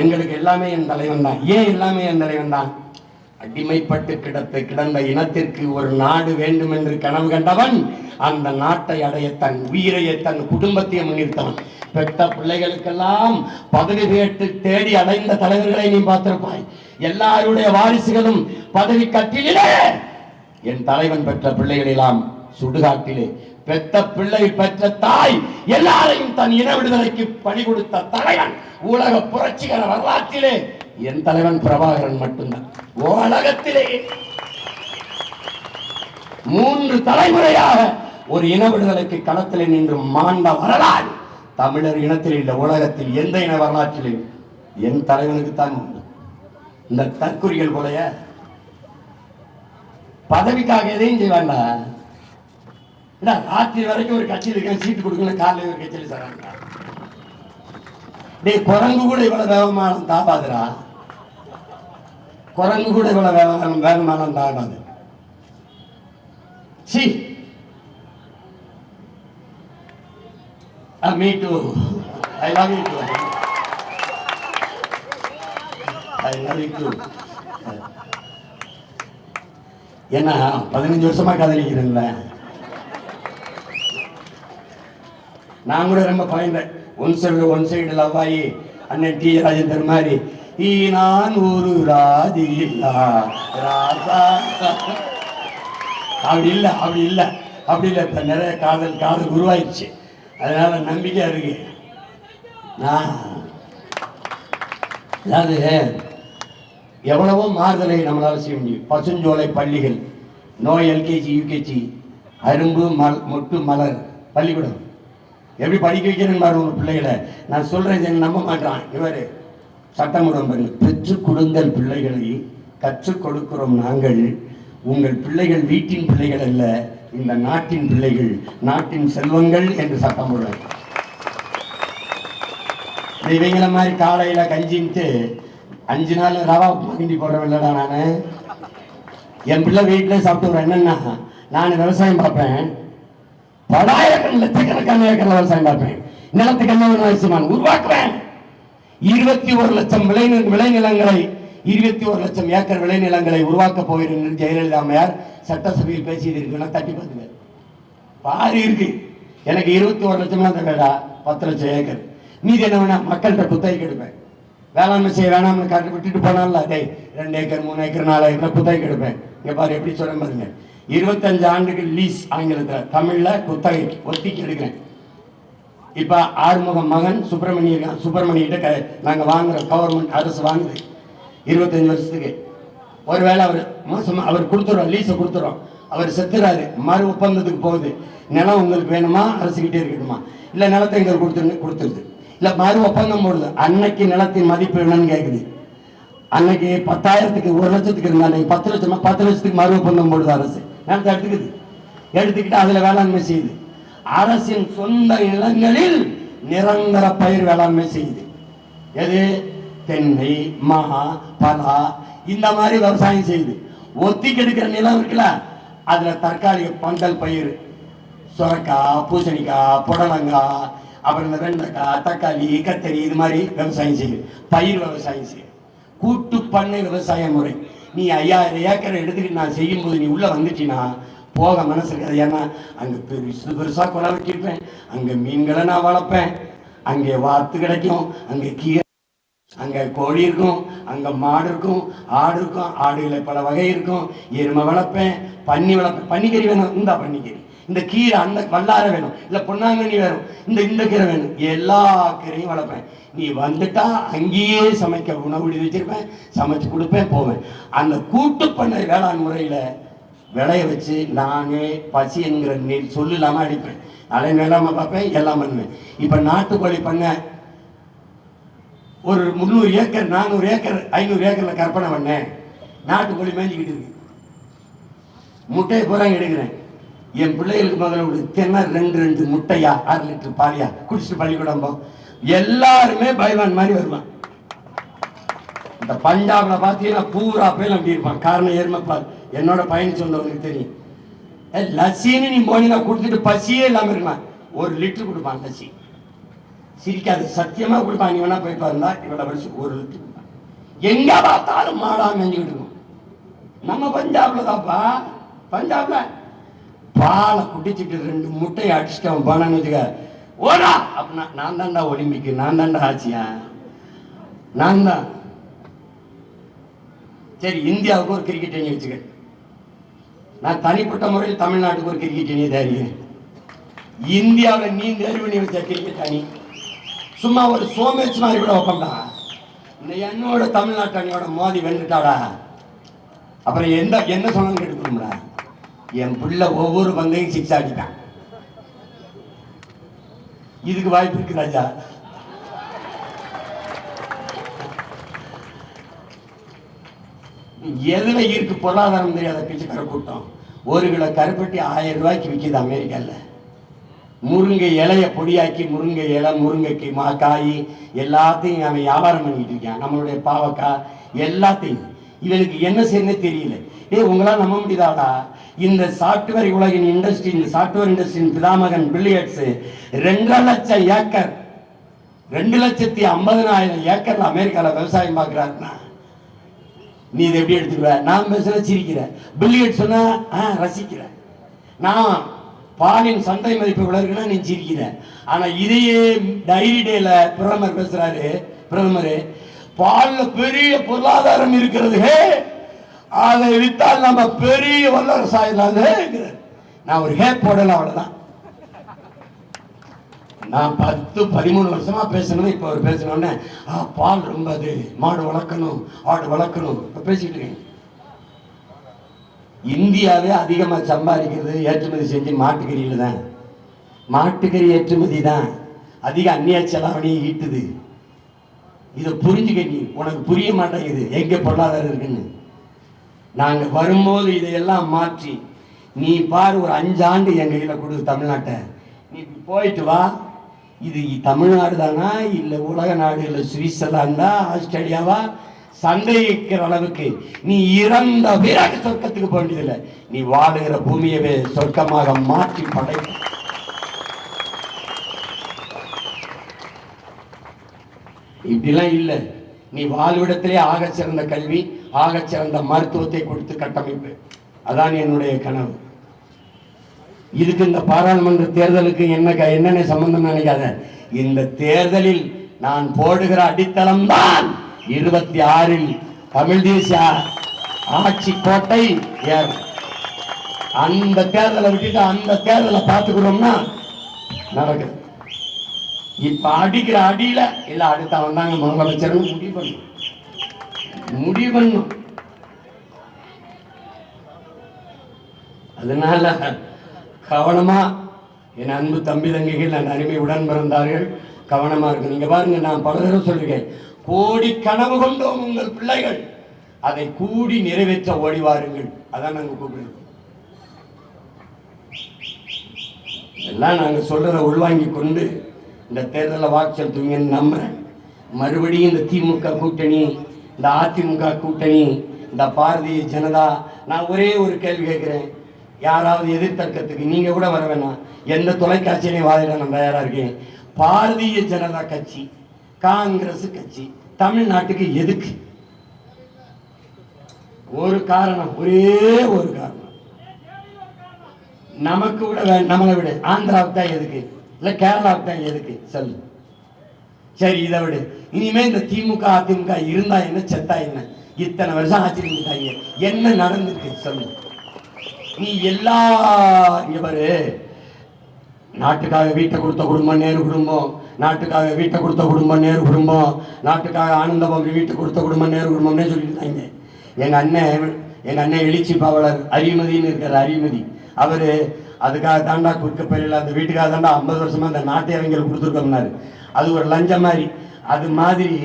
எங்களுக்கு எல்லாமே என் தலைவன் தான். ஏன் எல்லாமே என் தலைவன் தான்? அடிமைப்பட்டு கிடத்த கிடந்த இனத்திற்கு ஒரு நாடு வேண்டும் என்று கனவு கண்டவன் அந்த நாட்டை அடைய தன் உயிரையை தன் குடும்பத்தை முன்னிறுத்தவன். பெற்ற பிள்ளைகளுக்கெல்லாம் பதவி கேட்டு தேடி அடைந்த தலைவர்களை நீ பார்த்திருப்பாய். எல்லாருடைய வாரிசுகளும் பதவி கட்டிலே என் தலைவன் பெற்ற பிள்ளைகளெல்லாம் சுடுகாட்டிலே பெத்த பிள்ளை பெற்ற தாய் எல்லாரையும் தன் இன விடுதலைக்கு பணி கொடுத்த தலைவன் உலக புரட்சிகர வரலாற்றிலே என் தலைவன் பிரபாகரன் மட்டும்தான். உலகத்திலே மூன்று தலைமுறையாக ஒரு இன விடுதலைக்கு களத்திலே நின்று மாண்ட வரலாறு தமிழர் இனத்தில் இல்லை உலகத்தில் எந்த இன வரலாற்றிலும் என் தலைவனுக்கு தான் உண்டு. இந்த தற்குறிகள் போலய பதவிக்காக எதையும் செய்வாண்டா ராத்திரி வரைக்கும் ஒரு கட்சியில் இருக்க சீட்டு கொடுக்கல காலையில் ஒரு கட்சியில் தராங்க டேய் குரங்கு கூட இவ்வளவு வேகமானம் தாபாதுடா குரங்கு கூட இவ்வளவு வேகமானம் வேகமானம் தாபாது C. Me too. I love you too I love you too ஏன்னா பதினஞ்சு வருஷமா காதலிக்கிறேன்ல நான் கூட ரொம்ப பயந்தேன். One side one side love ஆகி அண்ணன் டி. ராஜேந்தர் மாதிரி. ஈ நான் ஒரு ராதி இல்லா. ராசா. அப்படி இல்லை அப்படி இல்லை. அப்படி இல்லை இப்போ நிறைய காதல் காதல் உருவாயிடுச்சு. அதனால நம்பிக்கையா இருக்கு. நான் அதாவது எவ்வளவோ மாறுதலை நம்மளால் செய்ய முடியும். பசுஞ்சோலை பள்ளிகள் நோய் எல்கேஜி யூகேஜி அரும்பு மல் மொட்டு மலர் பள்ளிக்கூடம். எப்படி படிக்க வைக்கிறேன்னு பாருங்க உங்க பிள்ளைகளை. நான் சொல்றேன் இதை நம்ப மாட்டான் இவர் சட்டமன்றம் பாருங்க. பெற்றுக் கொடுங்கள் பிள்ளைகளை கற்றுக் கொடுக்கிறோம் நாங்கள். உங்கள் பிள்ளைகள் வீட்டின் பிள்ளைகள் அல்ல இந்த நாட்டின் பிள்ளைகள் நாட்டின் செல்வங்கள் என்று சட்டம் போடுவேன் இவங்கள மாதிரி காலையில கஞ்சின்ட்டு அஞ்சு நாள் ரவா கிண்டி போடுறவில்லடா நான். என் பிள்ளை வீட்டிலே சாப்பிட்டு வரேன் என்னன்னா நான் விவசாயம் பார்ப்பேன். பலாயிரக்கண லட்சக்கணக்கான ஏக்கர்ல விவசாயம் பார்ப்பேன் நிலத்துக்கு என்ன விவசாயம் உருவாக்குவேன். இருபத்தி ஒரு லட்சம் விளை விளைநிலங்களை இருபத்தி ஒரு லட்சம் ஏக்கர் விளைநிலங்களை உருவாக்க போகிறேன் என்று ஜெயலலிதா அம்மையார் சட்டசபையில் பேசியது இருக்குன்னா தட்டி பார்த்துங்க பாரு இருக்கு. எனக்கு இருபத்தி ஒரு லட்சம் தான் வேடா பத்து லட்சம் ஏக்கர். மீதி என்ன வேணா மக்கள்கிட்ட குத்தகைக்கு எடுப்பேன் வேளாண்மை செய்ய வேணாம்னு காட்டு விட்டுட்டு போனால டேய் ரெண்டு ஏக்கர் மூணு ஏக்கர் நாலு ஏக்கர் குத்தகைக்கு எடுப்பேன் இங்கே பாரு எப்படி சொல்றேன் பாருங்க. இருபத்தஞ்சு ஆண்டுகள் லீஸ் ஆங்கிலத்தில் தமிழில் குத்தகை ஒத்திக்கு எடுக்கிறேன். இப்போ ஆறுமுகம் மகன் சுப்பிரமணிய இருக்கான் சுப்பிரமணியிட்ட க வாங்குகிறோம் கவர்மெண்ட் அரசு வாங்குது. இருபத்தஞ்சு வருஷத்துக்கு. ஒருவேளை அவர் மாசம் அவர் கொடுத்துறோம் லீஸை கொடுத்துறோம். அவர் செத்துறாரு. மறு ஒப்பந்தத்துக்கு போகுது. நிலம் உங்களுக்கு வேணுமா? அரசுக்கிட்டே இருக்கணுமா இல்லை நிலத்தை எங்களுக்கு கொடுத்துரு கொடுத்துருது. இல்லை மறு ஒப்பந்தம் போடுது. அன்னைக்கு நிலத்தின் மதிப்பு என்னன்னு கேட்குது அன்னைக்கு பத்தாயிரத்துக்கு ஒரு லட்சத்துக்கு இருந்தா அன்னைக்கு பத்து லட்சம்னா பத்து லட்சத்துக்கு மறு ஒப்பந்தம் போடுது அரசு. நிலத்தை எடுத்துக்குது. எடுத்துக்கிட்டு அதுல வேளாண்மை செய்யுது. அரசின் சொந்த நிலங்களில் நிரந்தர பயிர் வேளாண்மை செய்யுது. எது? தென்னை மகா பலா இந்த மாதிரி விவசாயம் செய்யுது. ஒத்திக்கு எடுக்கிற நிலம் இருக்குல்ல அதுல தற்காலிக பந்தல் பயிர் சுரக்காய் பூசணிக்காய் புடலங்காய் அப்புறம் இந்த வெண்டைக்காய் தக்காளி கத்தரி இது மாதிரி விவசாயம் செய்யுது. பயிர் விவசாயம் செய்யுது. கூட்டு பண்ணை விவசாய முறை. நீ ஐயாயிரம் ஏக்கரை எடுத்துக்கிட்டு நான் செய்யும்போது நீ உள்ளே வந்துட்டீன்னா போக மனசு இருக்காது. ஏன்னா அங்கே பெருசு பெருசாக குளம் வச்சிருப்பேன் அங்கே மீன்களை நான் வளர்ப்பேன். அங்கே வாத்து கிடைக்கும். அங்கே கீரை அங்கே கோழி இருக்கும். அங்கே மாடு இருக்கும். ஆடு இருக்கும். ஆடுகளை பல வகை இருக்கும். எருமை வளர்ப்பேன். பன்னி வளர்ப்பேன். பன்னிக்கறி வேணும். இந்தா பன்னிக்கறி. இந்த கீரை அந்த வல்லார வேணும் இல்ல பொன்னாங்கண்ணி வேணும் இந்த இந்த கீரை வேணும் எல்லா கீரையும் வளர்ப்பேன். நீ வந்துட்டா அங்கேயே சமைக்க உணவு வச்சிருப்பேன் சமைச்சு கொடுப்பேன் போவேன். அந்த கூட்டு பண்ண வேளாண் முறையில விளைய வச்சு நானே பசி என்கிற நீர் சொல்லு அடிப்பேன். அலை மேலாம பார்ப்பேன் எல்லாம் பண்ணுவேன். இப்ப நாட்டுக்கோழி பண்ண ஒரு முந்நூறு ஏக்கர் நானூறு ஏக்கர் ஐநூறு ஏக்கர்ல கற்பனை பண்ணேன். நாட்டுக்கோழி மேய்ஞ்சிக்கிட்டு இருக்கு. முட்டையை பூரா எடுக்கிறேன். என் பிள்ளைகளுக்கு முதல்ல ஒரு தென்னை ரெண்டு ரெண்டு முட்டையா ஆறு லிட்டர் பாலியா குடிச்சிட்டு பள்ளிக்கூடம் போ எல்லாருமே பைவான் மாதிரி வருவான். இந்த பஞ்சாப்ல பார்த்தீங்கன்னா பூரா போய் அப்படி இருப்பான். காரணம் எருமைப்பால் என்னோட பயணிச்சு சொன்னவங்களுக்கு தெரியும். ஏ, நீ போனீங்கன்னா கொடுத்துட்டு பசியே இல்லாம இருக்கலாம் ஒரு லிட்டர் கொடுப்பான் லசி சிரிக்காது சத்தியமா கொடுப்பான். நீ வேணா போய் பாருந்தா இவ்வளவு வருஷம் ஒரு லிட்டர் கொடுப்பான். எங்க பார்த்தாலும் மாடா மேஞ்சுக்கிட்டு இருக்கும். நம்ம பஞ்சாப்ல தான்ப்பா. பஞ்சாப்ல பாலை குடிச்சிட்டு ரெண்டு முட்டையை அடிச்சுட்டு அவன் போனான்னு வச்சுக்க ஓடா! அப்படின்னா நான் தான்டா ஒலிம்பிக்கு நான் தான்டா ஆச்சியா நான் தான். சரி இந்தியாவுக்கு ஒரு கிரிக்கெட் அணி வச்சுக்க. நான் தனிப்பட்ட முறையில் தமிழ்நாட்டுக்கு ஒரு கிரிக்கெட் அணியை தயாரிக்கிறேன். இந்தியாவில் நீ தேர்வு பண்ணி வச்ச கிரிக்கெட் அணி சும்மா ஒரு சோமேச்சு மாதிரி கூட வைப்பண்டா இந்த என்னோட தமிழ்நாட்டு அணியோட மோதி வென்றுட்டாடா. அப்புறம் எந்த என்ன சொன்னாலும் எடுக்கணும்டா என் பிள்ளை ஒவ்வொரு பங்கையும் சிக்ஸ் அடிட்டான் இதுக்கு வாய்ப்பு இருக்கு ராஜா. எதுல இருக்கு பொருளாதாரம் தெரியாத பிச்சைக்கார கூட்டம்? ஒரு கிலோ கருப்பட்டி ஆயிரம் ரூபாய்க்கு விற்கிது அமெரிக்கால. முருங்கை இலைய பொடியாக்கி முருங்கை இலை முருங்கைக்கு மா காய் எல்லாத்தையும் அவன் வியாபாரம் பண்ணிட்டு இருக்கான். நம்மளுடைய பாவக்காய் எல்லாத்தையும். இவனுக்கு என்ன செய்யணும்னு தெரியல. ஏய் உங்களால் நம்ப முடியுதாடா? இந்த சாஃப்ட்வேர் உலகின் இண்டஸ்ட்ரி இந்த சாஃப்ட்வேர் இண்டஸ்ட்ரியின் பிதாமகன் பில்லியட்ஸ் ரெண்டரை லட்சம் ஏக்கர் ரெண்டு லட்சத்தி ஐம்பதனாயிரம் ஏக்கர்ல அமெரிக்கால விவசாயம் பார்க்கறாருன்னா நீ இதை எப்படி எடுத்துக்கிற? நான் பேசுற சிரிக்கிற. பில்லியட் சொன்னா ஆ, ரசிக்கிற. நான் பாலின் சந்தை மதிப்பு விளக்குனா நீ சிரிக்கிற. ஆனா இதையே டைரி டேல பிரதமர் பேசுறாரு. பிரதமர் பாலில் பெரிய பொருளாதாரம் இருக்கிறது. ஹே! அதை வித்தால் நம்ம பெரிய வல்லரசு ஆயிடலாம் நான் ஒரு ஹே போடல அவ்வளவுதான். நான் பத்து பதிமூணு வருஷமா பேசணும். இப்போ அவர் பேசணும்னே ஆ பால் ரொம்ப அது மாடு வளர்க்கணும் ஆடு வளர்க்கணும். இப்போ பேசிக்கிட்டு இருக்கேன். இந்தியாவே அதிகமாக சம்பாதிக்கிறது ஏற்றுமதி செஞ்சு மாட்டுக்கறியில் தான். மாட்டுக்கறி ஏற்றுமதி தான் அதிக அந்நிய செலாவணியும் ஈட்டுது. இதை புரிஞ்சுக்க நீ உனக்கு புரிய மாட்டேங்குது. எங்கே பொருளாதாரம் இருக்குன்னு. நாங்கள் வரும்போது இதையெல்லாம் மாற்றி நீ பாரு ஒரு அஞ்சு ஆண்டு என் கையில கொடு தமிழ்நாட்டை. நீ போயிட்டு வா. இது தமிழ்நாடு தானா? இல்லை உலக நாடு? இல்லை சுவிட்சர்லாந்தா ஆஸ்திரேலியாவா சந்தேகிக்கிற அளவுக்கு நீ இறந்த பிறகு சொர்க்கத்துக்கு போக வேண்டியதில்லை நீ வாழுகிற பூமியவே சொர்க்கமாக மாற்றி படை. இப்படிலாம் இல்லை. நீ வாழ்விடத்திலே ஆக சிறந்த கல்வி ஆகச் சிறந்த மருத்துவத்தை கொடுத்து கட்டமைப்பு. அதான் என்னுடைய கனவு. இதுக்கு இந்த பாராளுமன்ற தேர்தலுக்கு என்ன என்னென்ன சம்பந்தம் நினைக்காத. இந்த தேர்தலில் நான் போடுகிற அடித்தளம் தான் இருபத்தி ஆறில் தமிழ் தேசிய ஆட்சி கோட்டை ஏறும் அந்த தேர்தலை விட்டுட்டு அந்த தேர்தலை பார்த்துக்கிறோம்னா நடக்குது. இப்ப அடிக்கிற அடியில இல்ல அடுத்த வந்தாங்க முதலமைச்சர்னு முடிவு பண்ணுவோம் முடிவு பண்ணும் அதனால கவனமா என் அன்பு தம்பி தங்கைகள் என் அருமை உடன் பிறந்தார்கள் கவனமா இருக்கு நீங்க பாருங்க நான் பல தடவை சொல்லிருக்கேன் கோடி கனவு கொண்டோம் உங்கள் பிள்ளைகள். அதை கூடி நிறைவேற்ற ஓடி வாருங்கள். அதான் நாங்க கூப்பிடுறோம். எல்லாம் நாங்க சொல்றத உள்வாங்கி கொண்டு இந்த தேர்தலில் வாக்கு செலுத்துவீங்கன்னு நம்புறேன். மறுபடியும் இந்த திமுக கூட்டணி இந்த அதிமுக கூட்டணி இந்த பாரதிய ஜனதா நான் ஒரே ஒரு கேள்வி கேட்குறேன். யாராவது எதிர்த்தர்க்கத்துக்கு நீங்கள் கூட வர வேணாம். எந்த தொலைக்காட்சியிலையும் வாதிட நான் தயாராக இருக்கேன். பாரதிய ஜனதா கட்சி காங்கிரஸ் கட்சி தமிழ்நாட்டுக்கு எதுக்கு? ஒரு காரணம் ஒரே ஒரு காரணம். நமக்கு விட வே- நம்மளை விட ஆந்திராவுக்கு தான் எதுக்கு? இல்லை கேரளாவுக்கு தான் எதுக்கு? சொல்லு. சரி இதை விடு. இனிமே இந்த திமுக அதிமுக இருந்தா என்ன செத்தா என்ன? இத்தனை வருஷம் ஆட்சி இருந்துட்டாங்க என்ன நடந்திருக்கு? சொல்லு. நீ எல்லா இங்க பாரு. நாட்டுக்காக வீட்டை கொடுத்த குடும்பம் நேரு குடும்பம். நாட்டுக்காக வீட்டை கொடுத்த குடும்பம் நேரு குடும்பம். நாட்டுக்காக ஆனந்தபாபு வீட்டை கொடுத்த குடும்பம் நேரு குடும்பம்னே சொல்லியிருந்தாங்க எங்க அண்ணன் எங்க அண்ணன் எழுச்சி பாவலர் அரிமதின்னு இருக்கிற அரிமதி. அவரு அதுக்காக தாண்டா குறுக்கப்பயில அந்த வீட்டுக்காக தாண்டா ஐம்பது வருஷமா அந்த நாட்டு அவங்களுக்கு கொடுத்துருக்கோம்னாரு. அது ஒரு லஞ்சம் மாதிரி அது மாதிரி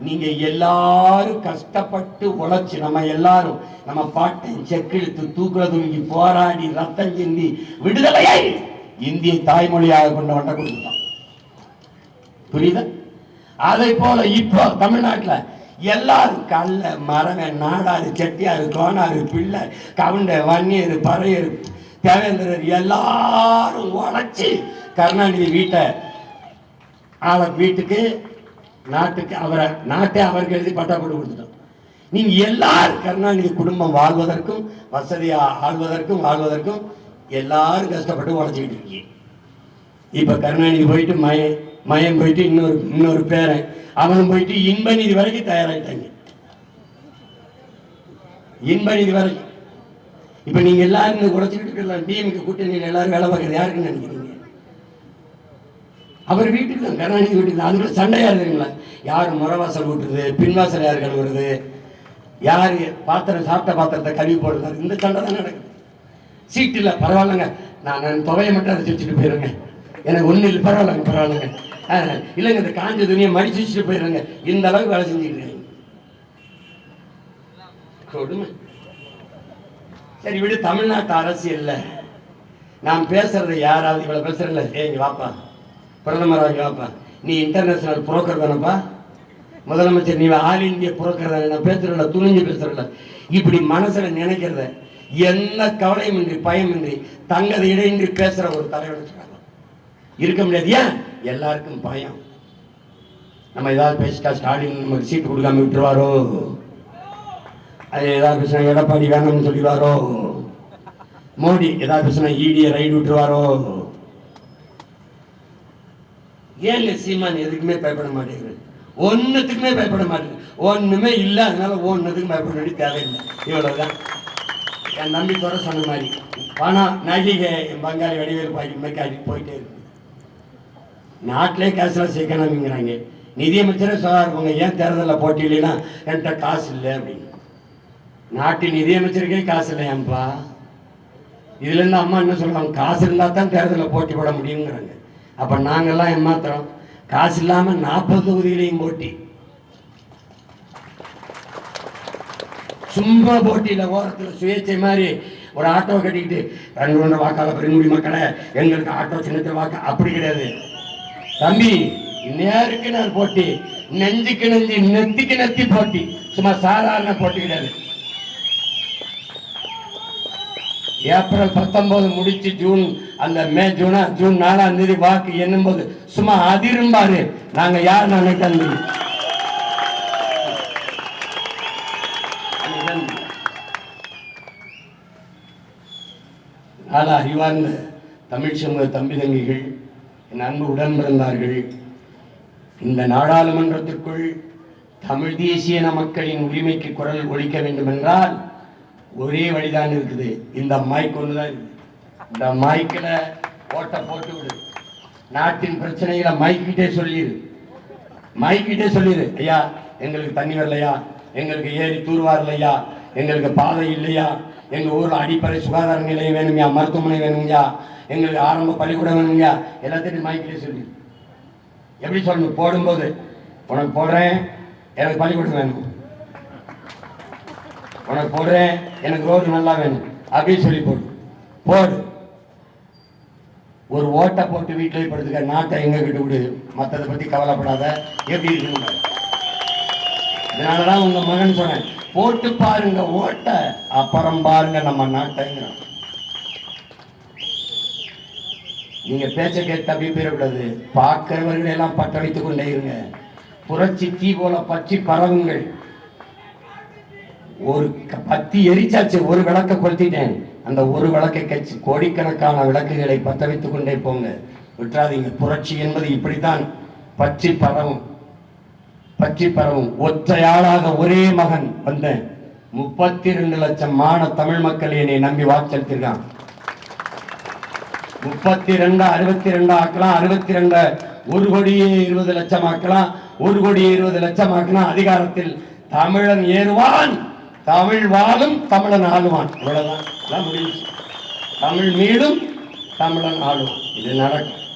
நீங்க எல்லாரும் கஷ்டப்பட்டு உழைச்சி நம்ம எல்லாரும் நம்ம பாட்டை செக்கிழுத்து தூக்குல தூங்கி போராடி ரத்தம் சிந்தி விடுதலையை இந்திய தாய்மொழியாக கொண்ட வண்ட கொடுத்துட்டோம் புரியுதா? அதை போல இப்போ தமிழ்நாட்டில் எல்லாரும் கல்ல மரவன் நாடாறு செட்டியாரு கோனாரு பிள்ளை கவுண்ட வன்னியர் பறையர் தேவேந்திரர் எல்லாரும் உழைச்சி கருணாநிதி வீட்டை அவர் வீட்டுக்கு நாட்டுக்கு அவரை நாட்டை அவருக்கு எழுதி பட்டா போட்டு கொடுத்துட்டோம். நீங்க எல்லாரும் கருணாநிதி குடும்பம் வாழ்வதற்கும் வசதியா ஆள்வதற்கும் வாழ்வதற்கும் எல்லாரும் கஷ்டப்பட்டு உழைச்சிக்கிட்டு இருக்கீங்க. இப்ப கருணாநிதி போயிட்டு மய மயம் போயிட்டு இன்னொரு இன்னொரு பேரன் அவனும் போயிட்டு இன்ப நிதி வரைக்கும் தயாராகிட்டாங்க இன்ப நிதி வரைக்கும். இப்ப நீங்க எல்லாரும் உழைச்சிக்கிட்டு இருக்கலாம் டிஎம்கே கூட்டணியில் எல்லாரும் வேலை பார்க்கறது யாருக்குன்னு நினைக்கிறீங்க? அவர் வீட்டுக்கு தான் கருணாநிதி வீட்டுக்கு தான் அதுக்குள்ள சண்டையா இருக்குங்களா யார் முறவாசல் ஊட்டுறது பின்வாசல் யார் கழுவுறது? யார் பாத்திரம் சாப்பிட்ட பாத்திரத்தை கழுவி போடுறது? இந்த சண்டை தான் நடக்குது. சீட்டு இல்லை பரவாயில்லைங்க. நான் நான் தொகையை மட்டும் அதை வச்சுட்டு போயிருங்க. எனக்கு ஒன்றும் இல்லை பரவாயில்லைங்க பரவாயில்லைங்க. ஆ, இல்லைங்க இந்த காஞ்ச துணியை மடிச்சு வச்சுட்டு போயிருங்க. இந்த அளவுக்கு வேலை செஞ்சுட்டு கொடுமை. சரி விடு தமிழ்நாட்டு அரசியல்ல. நான் பேசுறது யாராவது இவ்வளவு பேசுறல ஏங்க வாப்பா. பிரதமர் வாப்பா நீ இன்டர்நேஷனல் புரோக்கர் தானப்பா? முதலமைச்சர் நீ ஆல் இந்திய புரோக்கர் தானே. நான் பேசுறல துணிஞ்சு பேசுறல இப்படி மனசில் நினைக்கிறத எந்த கவலையுமின்றி பயமின்றி தங்கதை இடையின்றி பேசுகிற ஒரு தலைவர் இருக்க முடியாது. ஏன்? எல்லாருக்கும் பயம். நம்ம ஏதாவது பேசிட்டா ஸ்டாலின் நமக்கு சீட்டு கொடுக்காம விட்டுருவாரோ? அது ஏதாவது பேசினா எடப்பாடி வேணும்னு சொல்லிடுவாரோ? மோடி ஏதாவது பேசினா ஈடிய ரைடு விட்டுருவாரோ? ஏங்க சீமான் எதுக்குமே பயப்பட மாட்டேங்குது ஒன்றுத்துக்குமே பயப்பட மாட்டேங்குது ஒன்றுமே இல்லை அதனால ஒன்னுத்துக்கும் பயப்பட வேண்டிய தேவையில்லை. இவ்வளோதான் என் நம்பி துறை சொன்ன மாதிரி பணம் நடிகை என் பங்காளி வடிவேல் பாக்கி மாதிரி காட்டி போயிட்டே இருக்கு. நாட்டிலே காசுலாம் சேர்க்கணுங்கிறாங்க நிதியமைச்சரே சொல்லுவாங்க ஏன் தேர்தலில் போட்டியில்லைன்னா என்கிட்ட காசு இல்லை அப்படின்னு. நாட்டின் நிதியமைச்சருக்கே காசு இல்லையாம்ப்பா இதுலேருந்து அம்மா என்ன சொல்லுவாங்க? காசு இருந்தால் தான் தேர்தலில் போட்டி போட முடியுங்கிறாங்க அப்ப நாங்கெல்லாம் ஏமாத்துறோம் காசு இல்லாம நாற்பது தொகுதியிலையும் போட்டி. சும்மா போட்டியில ஓரத்தில் சுயேட்சை மாதிரி ஒரு ஆட்டோ கட்டிக்கிட்டு ரெண்டு ஒன்று வாக்காளர் பெருங்குடி மக்களை எங்களுக்கு ஆட்டோ சின்னத்தில் வாக்கு. அப்படி கிடையாது. தம்பி நேருக்கு நேர் போட்டி நெஞ்சுக்கு நெஞ்சு நெத்திக்கு நெத்தி போட்டி. சும்மா சாதாரண போட்டி கிடையாது. ஏப்ரல் பத்தொன்பது முடிச்சு ஜூன் அந்த மே ஜூனா ஜூன் நாலாம் தேதி வாக்கு எண்ணும்போது சும்மா அதிரும்பாரு நாங்க யார் நினைக்கிறது நல்ல அறிவார்ந்த தமிழ் சமூக தம்பி தங்கிகள் என் அன்பு உடன் பிறந்தார்கள் இந்த நாடாளுமன்றத்திற்குள் தமிழ் தேசிய மக்களின் உரிமைக்கு குரல் ஒழிக்க வேண்டும் என்றால் ஒரே வழிதான் இருக்குது. இந்த மைக் தான் இருக்குது இந்த மைக்கில் ஓட்டை போட்டு விடு. நாட்டின் பிரச்சனைகளை மைக்கிட்டே சொல்லிடு மைக்கிட்டே சொல்லிடு ஐயா எங்களுக்கு தண்ணி வரலையா? எங்களுக்கு ஏரி இல்லையா எங்களுக்கு பாதை இல்லையா? எங்கள் ஊரில் அடிப்படை சுகாதார நிலையம் வேணுங்கயா மருத்துவமனை வேணுங்கயா எங்களுக்கு ஆரம்ப பள்ளிக்கூடம் வேணுங்கயா எல்லாத்தையும் மைக்கிட்டே சொல்லி. எப்படி சொல்லணும்? போடும்போது. உனக்கு போடுறேன். எனக்கு பள்ளிக்கூடம் வேணும். உனக்கு போடுறேன். எனக்கு ரோடு நல்லா வேணும். அப்படின்னு சொல்லி போடு. போடு. ஒரு ஓட்டை போட்டு வீட்டிலே படுத்துக்க. நாட்டை எங்க கிட்ட விடு. மற்றதை பத்தி கவலைப்படாத. எப்படி இருக்கு பாரு. இதனாலதான் உங்க மகன் சொன்னேன். போட்டு பாருங்க ஓட்டை. அப்புறம் பாருங்க நம்ம நாட்டைங்கிறான். நீங்க பேச்ச கேட்டு அப்படி போயிடக்கூடாது. பார்க்கிறவர்கள் எல்லாம் பட்டளித்துக் கொண்டே இருங்க. புரட்சி தீ போல பற்றி பரவுங்கள். ஒரு க- பத்தி எரிச்சாச்சு ஒரு விளக்க கொளுத்திட்டேன். அந்த ஒரு விளக்கை கட்சி கோடிக்கணக்கான விளக்குகளை பத்த வைத்துக் கொண்டே போங்க. விட்டுறாதீங்க. புரட்சி என்பது இப்படித்தான். பற்றி பரவும். பற்றி பரவும். ஒற்றையாளாக ஒரே மகன் வந்த முப்பத்தி ரெண்டு லட்சம் மான தமிழ் மக்கள் என்னை நம்பி வாக்களித்திருக்கான். முப்பத்தி ரெண்டு அறுபத்தி ரெண்டு ஆக்கலாம். அறுபத்தி ரெண்டு ஒரு கோடியே இருபது லட்சம் ஆக்கலாம் ஒரு கோடியே இருபது லட்சம் ஆக்கலாம் அதிகாரத்தில் தமிழன் ஏறுவான். தமிழ் வாழும் தமிழன் ஆளுவான். இவ்வளவுதான். முடிஞ்சு தமிழ் மீளும் தமிழன் ஆளுவான். இது நடக்கும்.